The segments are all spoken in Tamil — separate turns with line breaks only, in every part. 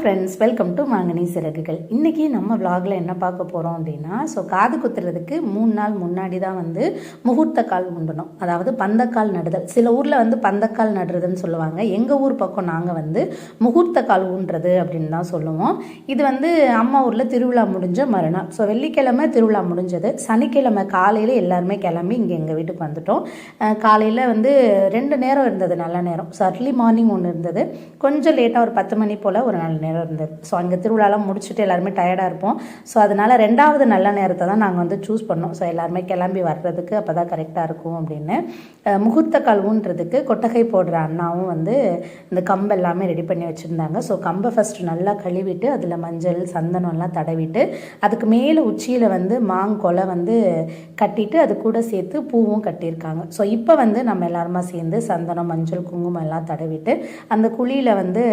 ஃப்ரெண்ட்ஸ் வெல்கம் டு மாங்கனி சிறகுகள். இன்றைக்கி நம்ம vlogல என்ன பார்க்க போகிறோம் அப்படின்னா ஸோ காது குத்துறதுக்கு மூணு நாள் முன்னாடி தான் வந்து முகூர்த்த கால் உண்டணும். அதாவது பந்தக்கால் நடுதல். சில ஊரில் வந்து பந்தக்கால் நடுறதுன்னு சொல்லுவாங்க. எங்கள் ஊர் பக்கம் நாங்கள் வந்து முகூர்த்த கால் ஊன்றது அப்படின்னு தான் சொல்லுவோம். இது வந்து அம்மா ஊரில் திருவிழா முடிஞ்ச மறுநாள். ஸோ வெள்ளிக்கிழமை திருவிழா முடிஞ்சது. சனிக்கிழமை காலையில் எல்லாருமே கிளம்பி இங்கே எங்கள் வீட்டுக்கு வந்துட்டோம். காலையில் வந்து ரெண்டு நேரம் இருந்தது நல்ல நேரம். ஸோ அர்லி மார்னிங் ஒன்று இருந்தது. கொஞ்சம் லேட்டாக ஒரு பத்து மணி போல் ஒரு நல்ல நேரம் இருந்தது ஸோ அங்கே திருவிழாலாம் முடிச்சுட்டு எல்லாருமே டயர்டாக இருப்போம். ஸோ அதனால் ரெண்டாவது நல்ல நேரத்தை தான் நாங்கள் வந்து சூஸ் பண்ணோம். ஸோ எல்லாருமே கிளம்பி வர்றதுக்கு அப்போ தான் கரெக்டாக இருக்கும் அப்படின்னு. முகூர்த்த கல்வுன்றதுக்கு கொட்டகை போடுற அண்ணாவும் வந்து இந்த கம்பு எல்லாமே ரெடி பண்ணி வச்சுருந்தாங்க. ஸோ கம்பை ஃபஸ்ட்டு நல்லா கழுவிட்டு அதில் மஞ்சள் சந்தனம்லாம் தடவிட்டு அதுக்கு மேலே உச்சியில் வந்து மாங்கொலை வந்து கட்டிட்டு அது கூட சேர்த்து பூவும் கட்டியிருக்காங்க. ஸோ இப்போ வந்து நம்ம எல்லாருமா சேர்ந்து சந்தனம் மஞ்சள் குங்குமம் எல்லாம் தடவிட்டு அந்த குழியில் வந்து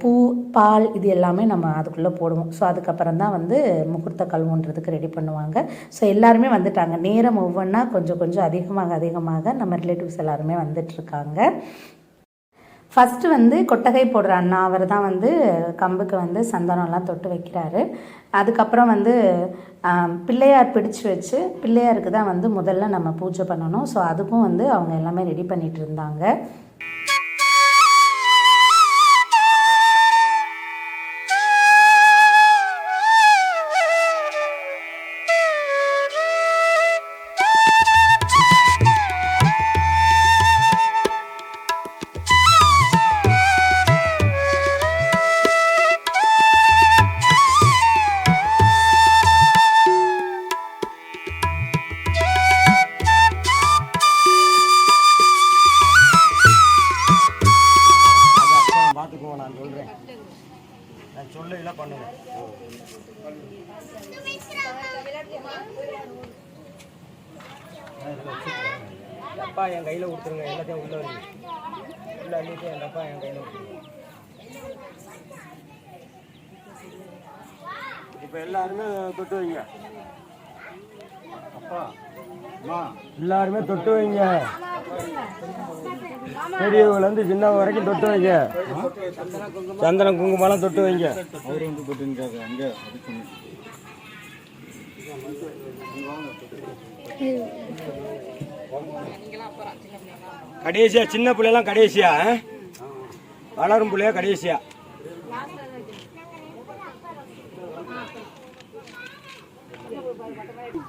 பூ பால் இது எல்லாமே நம்ம அதுக்குள்ளே போடுவோம். ஸோ அதுக்கப்புறம் தான் வந்து முகூர்த்த கல்வுன்றதுக்கு ரெடி பண்ணுவாங்க. ஸோ எல்லாருமே வந்துட்டாங்க. நேரம் ஒவ்வொன்றா கொஞ்சம் கொஞ்சம் அதிகமாக அதிகமாக நம்ம ரிலேட்டிவ்ஸ் எல்லாருமே வந்துட்டுருக்காங்க. ஃபஸ்ட்டு வந்து கொட்டகை போடுற அண்ணா அவர் தான் வந்து கம்புக்கு வந்து சந்தனம்லாம் தொட்டு வைக்கிறாரு. அதுக்கப்புறம் வந்து பிள்ளையார் பிடிச்சு வச்சு பிள்ளையாருக்கு தான் வந்து முதல்ல நம்ம பூஜை பண்ணணும். ஸோ அதுக்கும் வந்து அவங்க எல்லாமே ரெடி பண்ணிகிட்டு இருந்தாங்க.
இப்போ எல்லாருமே தொட்டு வைங்க. அப்பா அம்மா. எல்லாருமே தொட்டு வைங்க. பெரியவங்கலேருந்து சின்னவங்க வரைக்கும் தொட்டு வைங்க. சந்தனம் குங்குமம்லாம் தொட்டு வைங்க. அவர் வந்து தொட்டுங்க அங்கே கடைசியா சின்ன பிள்ளைலாம் கடைசியா ஆ? வளரும் பிள்ளையா கடைசியா?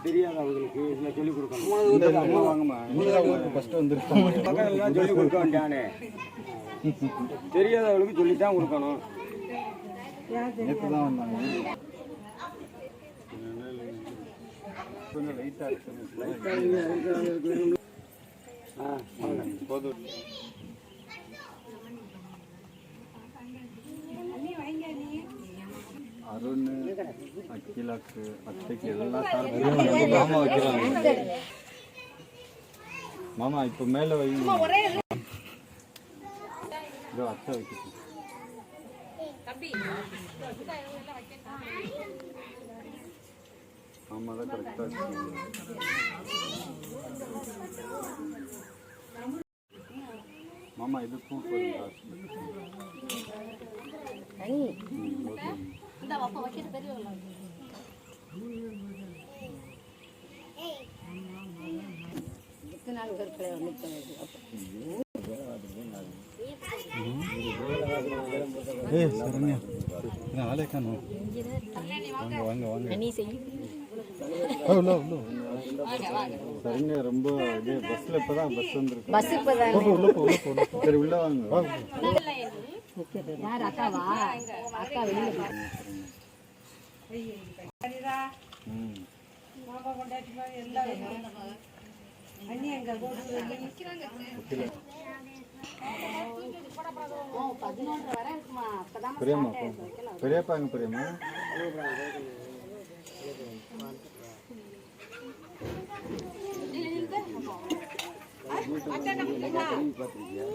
தெரியாதவங்களுக்கு இதில் சொல்லிக் கொடுக்கணும். பக்கம் எல்லாம் சொல்லிக் கொடுக்க வேண்டியானே. தெரியாதவங்களுக்கு சொல்லி தான் கொடுக்கணும்
அருண் அக்கிலாக்கு அத்தைக்கு எல்லா சார்பையும் மாமா வைக்கிறாங்க. மாமா இப்போ மேலே வைங்க. இதோ. அத்தை வைக்கிட்டு மாமா தான் கரெக்டாக மாமா இது பூ போடுங்க ஏய் சரண்யா. நான் ஆளே காணோம். வாங்க வாங்க வாங்க. ஓ, உள்ள, உள்ள. சரண்யா ரொம்ப இது பஸ்ல இப்பதான் பஸ் வந்திருக்கு.
பஸ் இப்போ தான்
போ, போ, உள்ள போ, உள்ள போ, உள்ள போ. சரி உள்ள வாங்க. வா.
யார் அக்காவா? அக்கா வெளியில் அண்ணி அங்க
பெரியம்மா பெரியப்பா எங்க பெரியம்மா
பாத்துருக்கியா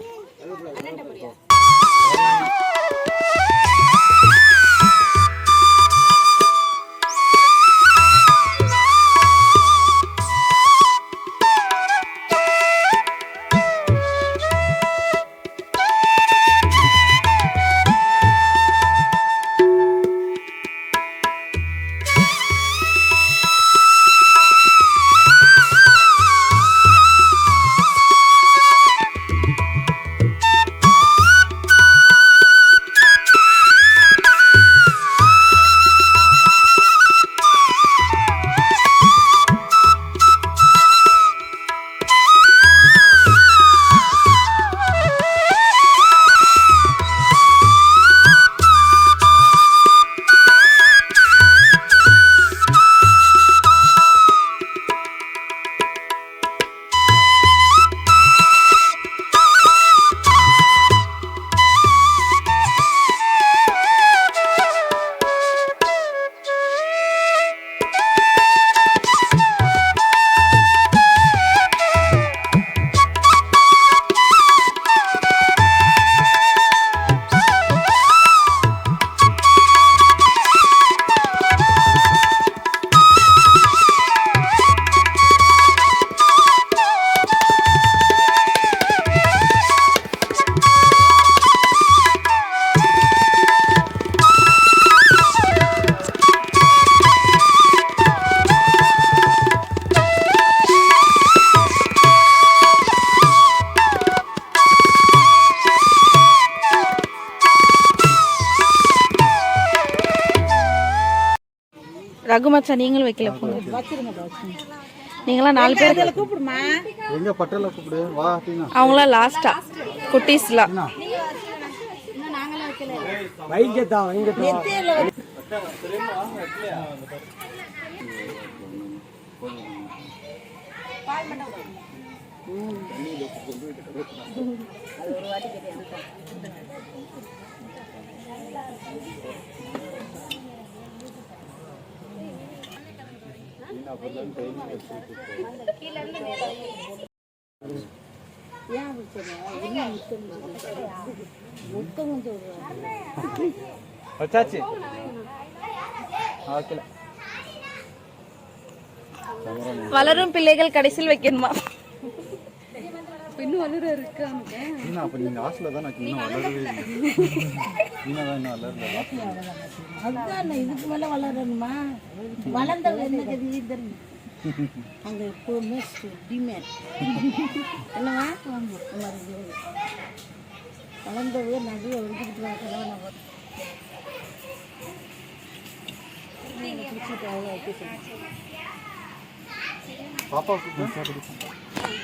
மச்சான் நீங்களும் வைக்கல போங்க. நீங்களாம் நாலு பேர்
கூப்பிடுமா
எங்க பட்டேல கூப்பிடு? வா டீனா
அவங்களாம் லாஸ்டா குட்டீஸ்லாம்.
வைங்கத்தான் வைங்கத்தான் வச்சாச்சு. ஓகே
வளரும் பிள்ளைகள் கடைசியில் வைக்கணுமா?
டீனா அப்ப நீங்க ஹாஸ்டல்ல தான் நான் இன்னும் வளரவே இல்லை தான் இன்னும் வளரல ஹாஸ்டல்ல
அதுதான் இதுக்கு மேல வளரணுமா? வளர்ந்த என்ன கதி? தெரியும் அங்க எப்பவுமே டிமேட் என்னவா? வளர்ந்தவே நிறைய ஒதுக்கிட்டு இருக்காங்க
பாப்பா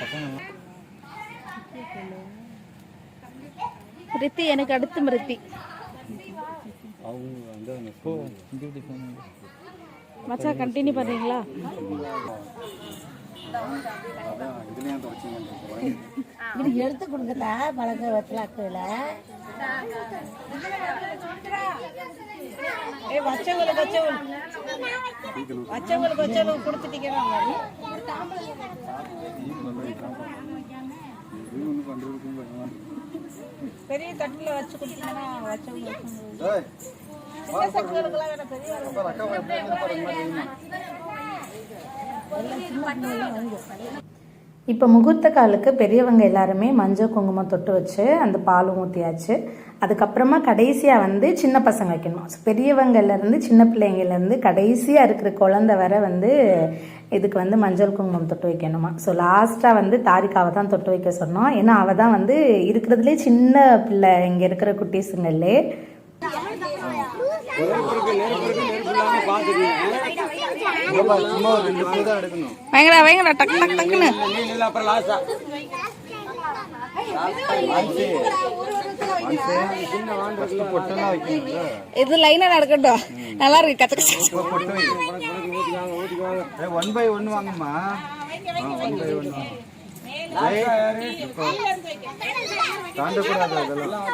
பசங்க
ரித்தி எனக்கு அடுத்து மிருத்தி. மச்சா கண்டினியூ பண்றீங்களா?
எடுத்து கொடுங்கடா பழங்க வச்சலாக்கையில ஏ வச்சவங்களுக்கு வச்சவங்களுக்கு வச்சவங்களுக்கு கொடுத்துட்டீங்க
பண்ணுறதுக்கும்.
பெரிய தட்டுல வச்சு கொடுத்தீங்கன்னா வச்சவங்க வச்சவங்க
ஏய்,
சின்ன சட்டுகளுக்கெல்லாம் வேணாம் பெரிய
இப்போ முகூர்த்த காலுக்கு பெரியவங்க எல்லாருமே மஞ்சள் குங்குமம் தொட்டு வச்சு அந்த பாலும் ஊற்றியாச்சு அதுக்கப்புறமா கடைசியாக வந்து சின்ன பசங்க வைக்கணும். ஸோ பெரியவங்கள்லேருந்து சின்ன பிள்ளைங்கள்லேருந்து கடைசியாக இருக்கிற குழந்தை வரை வந்து இதுக்கு வந்து மஞ்சள் குங்குமம் தொட்டு வைக்கணுமா? ஸோ லாஸ்ட்டாக வந்து தாரிக்காவை தான் தொட்டு வைக்க சொன்னோம். ஏன்னா அவள் தான் வந்து இருக்கிறதுலே சின்ன பிள்ளை. இங்கே இருக்கிற குட்டீஸுங்களே.
வைங்கடா வைங்கடா டக்கு டக்கு டக்குன்னு.
அப்புறம் லாஸ்டா
இது லைனா நடக்கட்டும். நல்லா இருக்கு கச்ச கச்ச
ஒன் பை ஒன் வாங்கம்மா. ஒன் பை ஒன் வாங்க தாண்டக்கூடாது அதெல்லாம்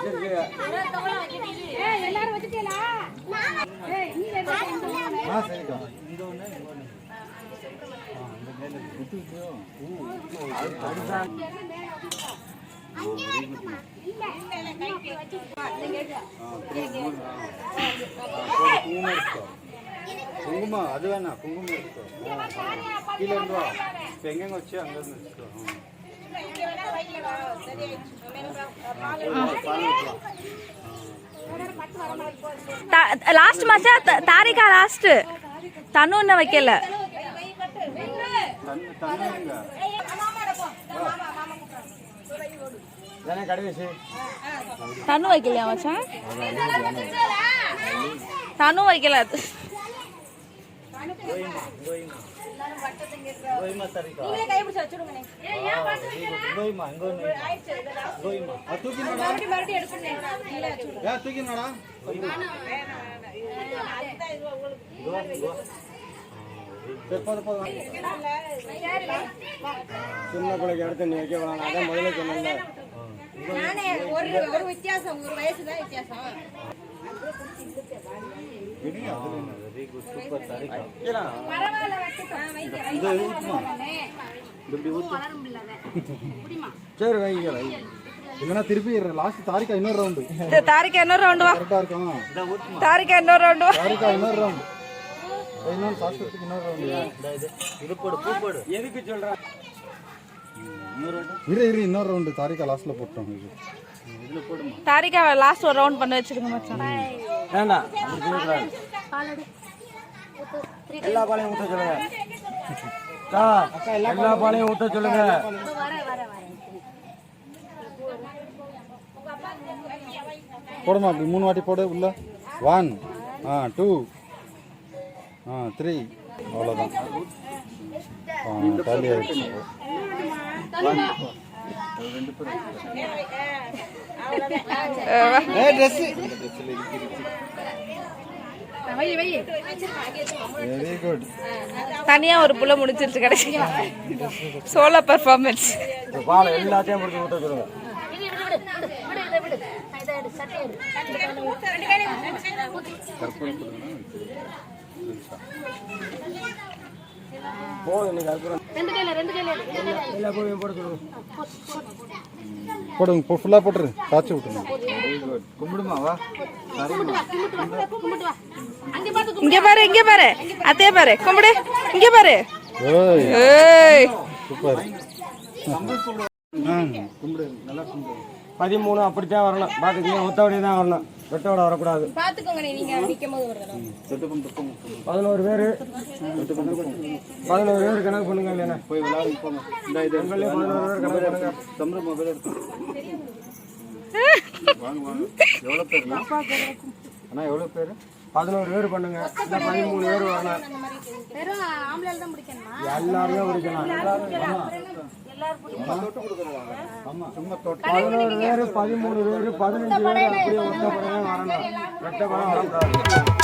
ஆ சரிக்கா இந்த அது குங்குமம் குங்குமம் அது குங்குமம் கீழே இருந்து வா. இப்போ எங்கெங்க வச்சு அங்க இருந்து வச்சுக்கோ
லாஸ்ட் மச்சான் த- தாரிகா லாஸ்ட் தனு இன்னும் வைக்கல.
தண்ணி தண்ணிங்க
தானே கடைசி?
தனு வைக்கலையா மச்சான்? தனு வைக்கல.
சின்ன பிள்ளைக்கு எடுத்து நீ வைக்க வேணாம் அதான் முதல்ல சொன்னேன்ல
விடுங்க அதுல என்ன? வெரி வித்தியாசம் சூப்பர் சரிக்கா
வைக்கலாம்
இது ஊத்துமா இப்படி ஊத்து.
சரி வைங்க
இல்லைன்னா திருப்பி லாஸ்ட் தாரிக்கா இன்னொரு ரவுண்டு
த- தாரிகா இன்னொரு ரவுண்டு வா.
கரெக்டா இருக்கும்
தாரிகா இன்னொரு ரவுண்டு வா.
தாரிக்கா இன்னொரு ரவுண்டு இன்னொரு சாஸ்திரத்துக்கு இன்னொரு ரவுண்டு இது போடு பூ போடு.
எதுக்கு சொல்றேன்
இரு இரு இன்னொரு ரவுண்டு தாரிக்கா லாஸ்ட்ல போட்டோம். இது. இதுல போடுமா?
தாரிகா லாஸ்ட் ஒரு ரவுண்ட் பண்ணி வச்சிருங்க மச்சான்.
வேண்டாம். எல்லா பாலையும் ஊத்த சொல்லுங்க. அக்கா, எல்லா பாலையும் ஊத்த சொல்லுங்க.
போடுமா அப்படி மூணு வாட்டி போடு உள்ள. ஒன் ஆ டூ ஆ த்ரீ அவ்வளோதான் காலி ஆயிடுச்சு வெரி குட்
தனியா ஒரு புள்ள முடிச்சிருச்சு கடைசி. சோலோ பர்ஃபார்மன்ஸ்
பாலை எல்லாத்தையும் ஊற்ற சொல்லுங்க. போதும் இன்னைக்கு அப்புறம் எல்லா கோழியும் போட சொல்லுங்க.
போடுங்க ஃபுல்லாக போட்டுரு. காய்ச்சி விட்டுருங்க
இங்க பாரு இங்க பாரு. அதே பாரு. கும்பிடு. இங்க பாரு.
சூப்பர்.
பதிமூணு அப்படித்தான் வரணும். பார்த்துக்கிங்க ஒத்தவடி தான் வரணும். வெட்டோட வரக்கூடாது. பதினோரு பேர். பதினோரு பேர் கணக்கு பண்ணுங்க இல்லைண்ணா.
போய் விளையாடுங்க போங்க. இந்த இது.
உங்களே பதினோரு பேர் கணக்கு பண்ணுங்க.
தம்பி மொபைல் எடுத்து வாங்க வாங்க. எவ்வளோ பேர்ண்ணா அண்ணா எவ்வளோ பேர்?
பதினோரு பேர் பண்ணுங்க. இல்லை பதிமூணு பேர் வரணும். எல்லாரையும் பிடிக்கலாம்
ஆமாம் சும்மா தொட்டு
பதினோரு பேர் பதினஞ்சு பேர் அப்படியே ஒத்தப்படையே வரணும். வெட்டப்படம் வரக்கூடாது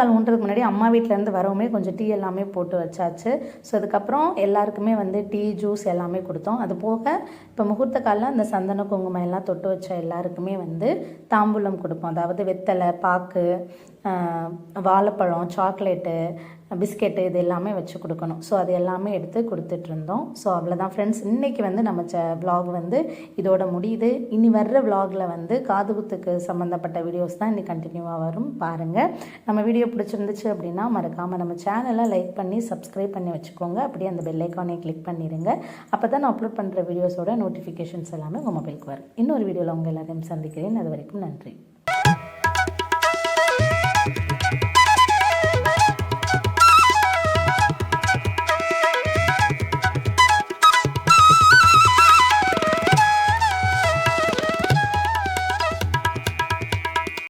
ஸோ ஊன்றதுக்கு முன்னாடி அம்மா வீட்டிலேருந்து வரவுமே கொஞ்சம் டீ எல்லாமே போட்டு வச்சாச்சு. ஸோ அதுக்கப்புறம் எல்லாருக்குமே வந்து டீ ஜூஸ் எல்லாமே கொடுத்தோம். அது போக இப்போ முகூர்த்த காலில் அந்த சந்தன குங்குமம் எல்லாம் தொட்டு வச்ச எல்லாருக்குமே வந்து தாம்பூலம் கொடுப்போம். அதாவது வெத்தலை பாக்கு வாழைப்பழம் சாக்லேட்டு பிஸ்கெட்டு இது எல்லாமே வச்சு கொடுக்கணும். ஸோ அது எல்லாமே எடுத்து கொடுத்துட்ருந்தோம். ஸோ அவ்வளோதான் ஃப்ரெண்ட்ஸ் இன்றைக்கி வந்து நம்ம ச விலாக் வந்து இதோட முடியுது. இனி வர்ற விலாகில் வந்து காதுகுத்துக்கு சம்மந்தப்பட்ட வீடியோஸ் தான் இன்றைக்கி கண்டினியூவாக வரும். பாருங்கள் நம்ம வீடியோ பிடிச்சிருந்துச்சு அப்படின்னா மறக்காமல் நம்ம சேனலை லைக் பண்ணி சப்ஸ்கிரைப் பண்ணி வச்சுக்கோங்க. அப்படியே அந்த பெல்லைக்கானே கிளிக் பண்ணிடுங்க அப்போ தான் நான் அப்லோட் பண்ணுற வீடியோஸோட நோட்டிஃபிகேஷன்ஸ் எல்லாமே உங்கள் மொபைலுக்கு வரும். இன்னொரு வீடியோவில் உங்கள் எல்லாரையும் சந்திக்கிறேன். அது வரைக்கும் நன்றி.